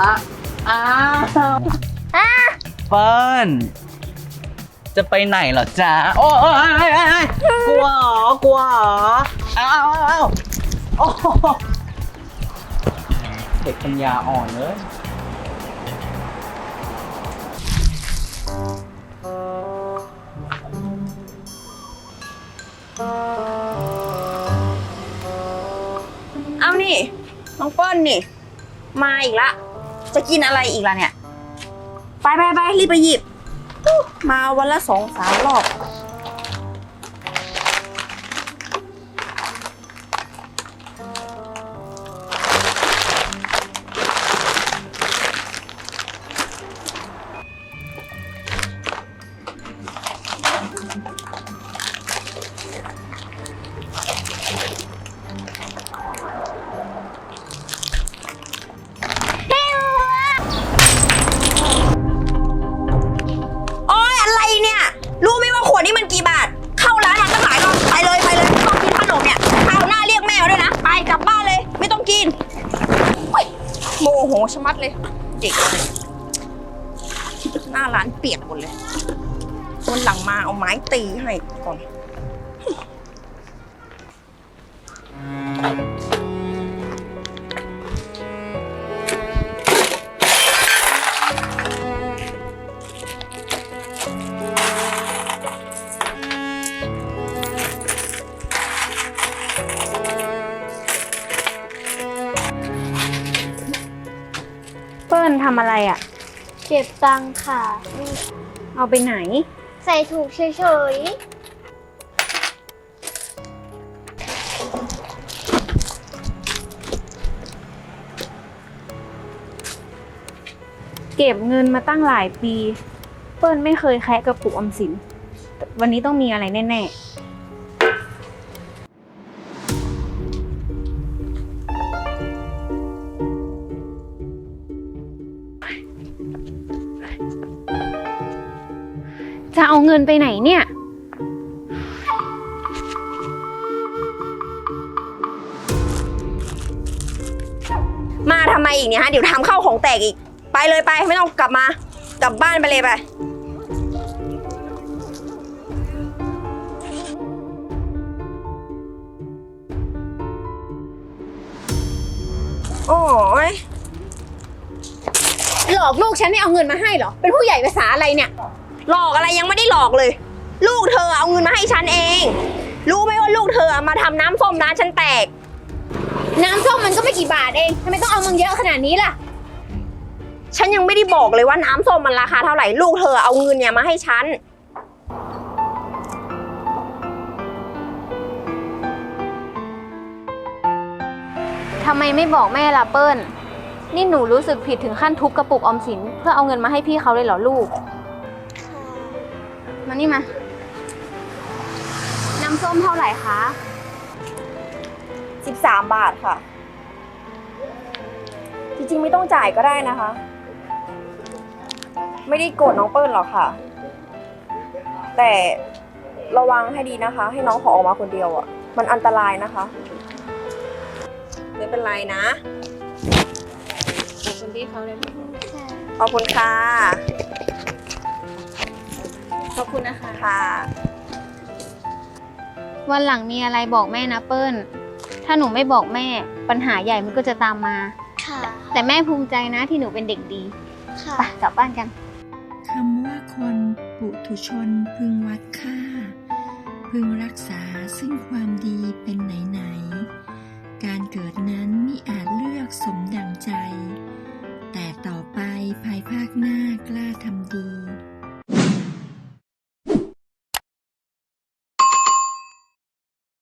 อ้าวเปิ้ลจะไปไหนเหรอจ๊ะโอ้ยเอ้ยเอ้ยเอ้กลัวเหรอกลัวเหรออ้าวอ้าวอ้าวโอ้โหเด็กปัญญาอ่อนเลยเอานี่น้องเปิ้ลนี่ มาอีกละ จะกินอะไรอีกล่ะเนี่ย ไปไปไปรีบไปหยิบ มาวันละสองสามรอบ โมโหชะมัดเลยเด็กหน้าร้านเปียกหมดเลยวันหลังมาเอาไม้ตีให้ก่อน เปิ้ลทำอะไรอะ่ะ เก็บตังค่ะ เอาไปไหน ใส่ถุงเฉยเก็บเงินมาตั้งหลายปี เปิ้ลไม่เคยแคะกระปุกออมสินแต่วันนี้ต้องมีอะไรแน่ ๆ จะเอาเงินไปไหนเนี่ย มาทำไมอีกเนี่ยฮะ เดี๋ยวทำเข้าวของแตกอีก ไปเลยไปไม่ต้องกลับมา กลับบ้านไปเลยไป โอ้ย หลอกลูกฉันไม่เอาเงินมาให้เหรอ เป็นผู้ใหญ่ภาษาอะไรเนี่ย หลอกอะไรยังไม่ได้หลอกเลย ลูกเธอเอาเงินมาให้ฉันเอง รู้ไหมว่าลูกเธอมาทำน้ำส้มร้านฉันแตก น้ำส้มมันก็ไม่กี่บาทเองทำไมต้องเอาเงินเยอะขนาดนี้ล่ะ ฉันยังไม่ได้บอกเลยว่าน้ำส้มมันราคาเท่าไหร่ ลูกเธอเอาเงินเนี่ยมาให้ฉัน ทำไมไม่บอกแม่ล่ะเปิ้ล นี่หนูรู้สึกผิดถึงขั้นทุบกระปุกออมสิน เพื่อเอาเงินมาให้พี่เขาเลยเหรอลูก มานี่มา น้ำส้มเท่าไหร่คะ 13 บาทค่ะ จริงๆไม่ต้องจ่ายก็ได้นะคะ ไม่ได้โกรธน้องเปิ้ลหรอกค่ะ แต่ระวังให้ดีนะคะ ให้น้องเขาออกมาคนเดียวอะ่ะ มันอันตรายนะคะ ไม่เป็นไรนะ ขอบคุณพี่เขาเลยๆค่ะขอบคุณค่ะ ขอบคุณนะคะค่ะ วันหลังมีอะไรบอกแม่นะเปิ้ล ถ้าหนูไม่บอกแม่ปัญหาใหญ่มันก็จะตามมา ค่ะ แต่แม่ภูมิใจนะที่หนูเป็นเด็กดีค่ะไปกลับบ้านกัน คำว่าคนปุถุชนพึงวัดค่า พึงรักษาซึ่งความดีเป็นไหนๆ การเกิดนั้นมิอาจเลือกสมดังใจ แต่ต่อไปภายภาคหน้ากล้าทำดี